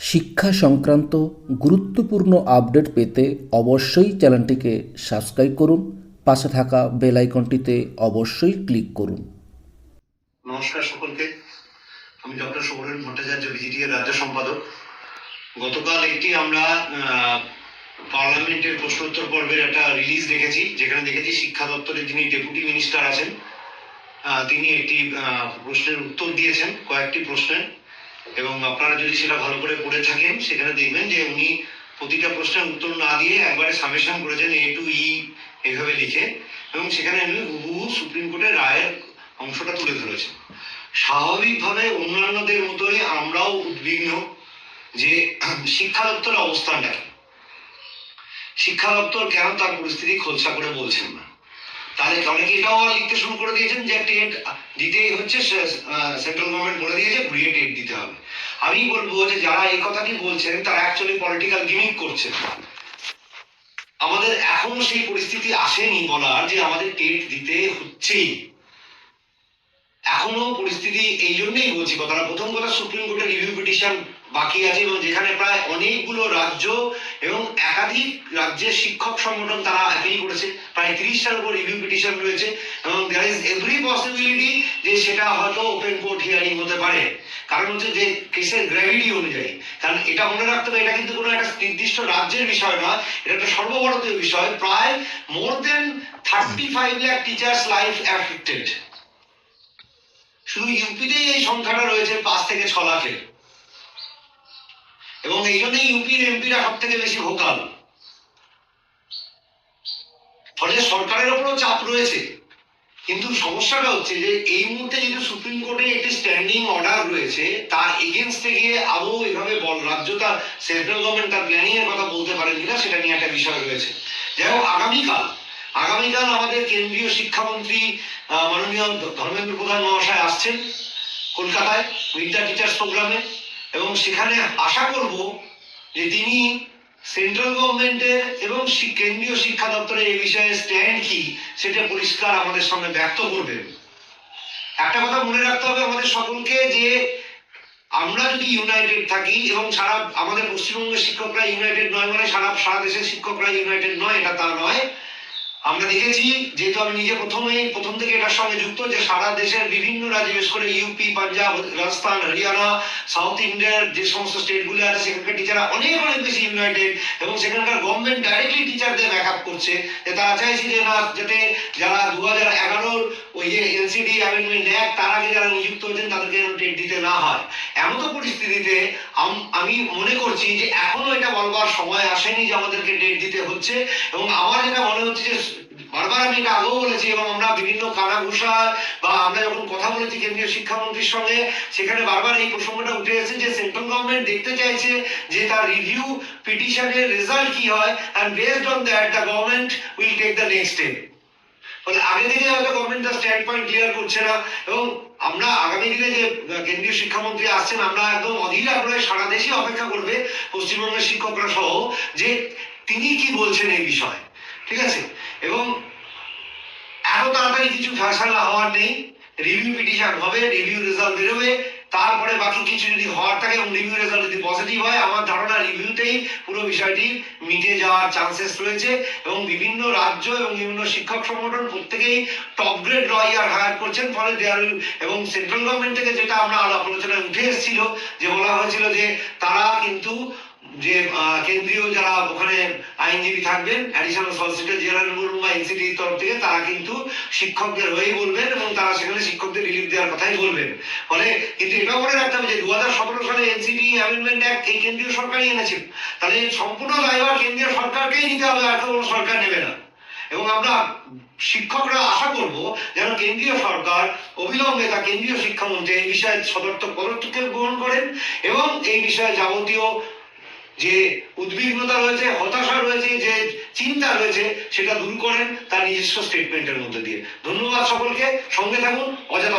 শিক্ষা সংক্রান্ত গুরুত্বপূর্ণ আপডেট পেতে অবশ্যই চ্যানেলটিকে সাবস্ক্রাইব করুন, পাশে থাকা বেল আইকনটিতে অবশ্যই ক্লিক করুন। নমস্কার সকলকে। আমি ডক্টর সৌরেন ভট্টাচার্য ভিজিটি এর রাজ্য সম্পাদক। গতকাল একটি আমরা পার্লামেন্টের প্রশ্নোত্তর পর্বের একটা রিলিজ দেখেছি, যেখানে দেখেছি শিক্ষা দপ্তরের যিনি ডেপুটি মিনিস্টার আছেন তিনি একটি প্রশ্নের উত্তর দিয়েছেন, কয়েকটি প্রশ্নের। এবং আপনারা যদি সেটা ভালো করে পড়ে থাকেন, সেখানে দেখবেন যে উনি প্রতিটা প্রশ্নের উত্তর না দিয়ে একবারে সামেশন করেছেন এ টু ই এভাবে লিখে। এবং সেখানে উনি হুবহু সুপ্রিম কোর্টের রায়ের অংশটা তুলে ধরেছেন। স্বাভাবিকভাবে অন্যান্যদের মতোই আমরাও উদ্বিগ্ন যে শিক্ষা দপ্তরের অবস্থানটা শিক্ষা দপ্তর কেন তার পরিস্থিতি খোলসা করে বলছেন না? তাহলে অনেকে এটাও লিখতে শুরু করে দিয়েছেন যে টেট দিতেই হচ্ছে সেন্ট্রাল গভর্নমেন্ট বলে দিয়েছে, ঘুরিয়ে টেট দিতে হবে। আমি বলব যে যারা এই কথাটি বলছেন, তারা অ্যাকচুয়ালি পলিটিক্যাল গিমিক করছেন। আমাদের এখনও সেই পরিস্থিতি আসেনি বলার যে আমাদের টেট দিতে হচ্ছেই। এখনও পরিস্থিতি এই জন্যই বলছি, কথাটা প্রথম কথা, সুপ্রিম কোর্টের রিভিউ পিটিশন বাকি আছে এবং যেখানে প্রায় অনেকগুলো রাজ্য এবং একাধিক রাজ্যের শিক্ষক সংগঠন তারা অ্যাপিল করেছে। প্রায় তিরিশটার উপর রিভিউ পিটিশন রয়েছে এবং দেয়ার ইজ এভরি পসিবিলিটি যে সেটা হয়তো ওপেন কোর্ট হিয়ারিং হতে পারে। কারণ হচ্ছে যে কেসের গ্র্যাভিটি অনুযায়ী। কারণ এটা মনে রাখতে হবে, এটা কিন্তু কোনো একটা নির্দিষ্ট রাজ্যের বিষয় নয় এটা একটা সর্বভারতীয় বিষয়। প্রায় more than thirty five lakh teachers life affected শুধু ইউপিতেই এই সংখ্যাটা রয়েছে পাঁচ থেকে ছ লাখের। এবং এই জন্যই ইউপির এমপিরা সব থেকে বেশি ভোকাল। ফলে সরকারের ওপরও চাপ রয়েছে। কিন্তু সমস্যাটা হচ্ছে যে এই মুহূর্তে যেহেতু সুপ্রিম কোর্টে একটি স্ট্যান্ডিং অর্ডার রয়েছে, তার এগেনস্টে গিয়ে আদৌ এভাবে বল রাজ্য তার সেন্ট্রাল গভর্নমেন্ট তার প্ল্যানিং এর কথা বলতে পারেন কিনা সেটা নিয়ে একটা বিষয় রয়েছে। যাই হোক, আগামীকাল আগামীকাল আমাদের কেন্দ্রীয় শিক্ষামন্ত্রী মাননীয় ধর্মেন্দ্র প্রধান মহাশয় আসছেন কলকাতায় দ্য টিচার্স প্রোগ্রামে এবং সেখানে আশা করব যে তিনি সেন্ট্রাল গভর্নমেন্টের এবং কেন্দ্রীয় শিক্ষা দপ্তরের এই বিষয়ে স্ট্যান্ড কি সেটা পরিষ্কার আমাদের সামনে ব্যক্ত করবেন। একটা কথা মনে রাখতে হবে আমাদের সকলকে যে আমরা যদি ইউনাইটেড থাকি এবং সারা আমাদের পশ্চিমবঙ্গের শিক্ষকরা ইউনাইটেড নয় মানে সারা সারা দেশের শিক্ষকরা ইউনাইটেড নয়, এটা তা নয়। আমরা দেখেছি, যেহেতু আমি নিজে প্রথমেই প্রথম থেকে এটার সঙ্গে যুক্ত যে সারা দেশের বিভিন্ন রাজ্যে, বিশেষ করে ইউপি, পাঞ্জাব, রাজস্থান, হরিয়ানা, সাউথ ইন্ডিয়ার যে সমস্ত স্টেটগুলো আছে, সেখানকার টিচাররা অনেক অনেক বেশি ইউনাইটেড এবং সেখানকার গভর্নমেন্ট ডাইরেক্টলি টিচারদের ব্যাক আপ করছে যে তারা চাইছে যে না, যাতে যারা দু হাজার এগারোর ওই যে এনসিডি অ্যামেন্ডমেন্ট অ্যাক্ট তার আগে যারা নিযুক্ত হয়েছেন, তাদেরকে টেট দিতে না হয়। এমন পরিস্থিতিতে আমি মনে করছি যে এখনও এটা বলবার সময় আসেনি যে আমাদেরকে ডেট দিতে হচ্ছে এবং আমার যেটা মনে হচ্ছে যে বারবার আমি এটা আগেও বলেছি এবং আমরা বিভিন্ন কানাঘুষা বা আমরা যখন কথা বলেছি কেন্দ্রীয় শিক্ষামন্ত্রীর সঙ্গে, সেখানে বারবার এই প্রসঙ্গটা উঠে এসেছে যে সেন্ট্রাল গভর্নমেন্ট দেখতে চাইছে যে তার রিভিউ পিটিশনের রেজাল্ট কি হয় and based on that the government will take the next step ফলে আগে থেকে হয়তো গভর্নমেন্ট তার স্ট্যান্ড পয়েন্ট ক্লিয়ার করছে না। এবং আমরা আগামী দিনে যে কেন্দ্রীয় শিক্ষামন্ত্রী আসছেন, আমরা একদম অধীর আগ্রহে সারা দেশে অপেক্ষা করবে পশ্চিমবঙ্গের শিক্ষকরা সহ যে তিনি কি বলছেন এই বিষয়ে। ঠিক আছে? এবং এত তাড়াতাড়ি কিছু ফেসলা হওয়ার নেই। রিভিউ পিটিশন হবে রিভিউ রেজাল্ট বেরোবে। তারপরে বাকি কিছু যদি হওয়ার থাকে এবং রিভিউ রেজাল্ট যদি পজিটিভ হয়, আমার ধারণা রিভিউতেই পুরো বিষয়টি মিটে যাওয়ার চান্সেস রয়েছে এবং বিভিন্ন রাজ্য এবং বিভিন্ন শিক্ষক সংগঠন প্রত্যেকেই টপ গ্রেড লয়ার হায়ার করছেন। ফলে দেয়ার এবং সেন্ট্রাল গভর্নমেন্ট থেকে যেটা আমরা আলাপ আলোচনায় উঠে এসেছিল, যে বলা হয়েছিল যে তারা কিন্তু যে কেন্দ্রীয় যারা ওখানে আইনজীবী থাকবেন অ্যাডিশনাল সলিসিটর জেনারেল বলুন বা এনসিটির তরফ থেকে তারা কিন্তু শিক্ষকদের হয়েই বলবেন এবং তারা সেখানে শিক্ষকদের রিলিফ দেওয়ার কথাই বলবেন। ফলে কিন্তু এটাও মনে রাখতে হবে যে দু হাজার সতেরো সালে এনসিটি অ্যামেন্ডমেন্ট অ্যাক্ট এই কেন্দ্রীয় সরকারই এনেছিল তাহলে সম্পূর্ণ দায়ভার কেন্দ্রীয় সরকারকেই নিতে হবে, আর কোনো সরকার নেবে না। এবং আমরা শিক্ষকরা আশা করব যেন কেন্দ্রীয় সরকার অবিলম্বে তা কেন্দ্রীয় শিক্ষামন্ত্রী এই বিষয়ে সদর্থক পদক্ষেপ গ্রহণ করেন এবং এই বিষয়ে যাবতীয় যে উদ্বিগ্নতা রয়েছে, হতাশা রয়েছে, যে চিন্তা রয়েছে, সেটা দূর করেন তার নিজস্ব স্টেটমেন্টের মধ্যে দিয়ে। ধন্যবাদ সকলকে, সঙ্গে থাকুন, অযথা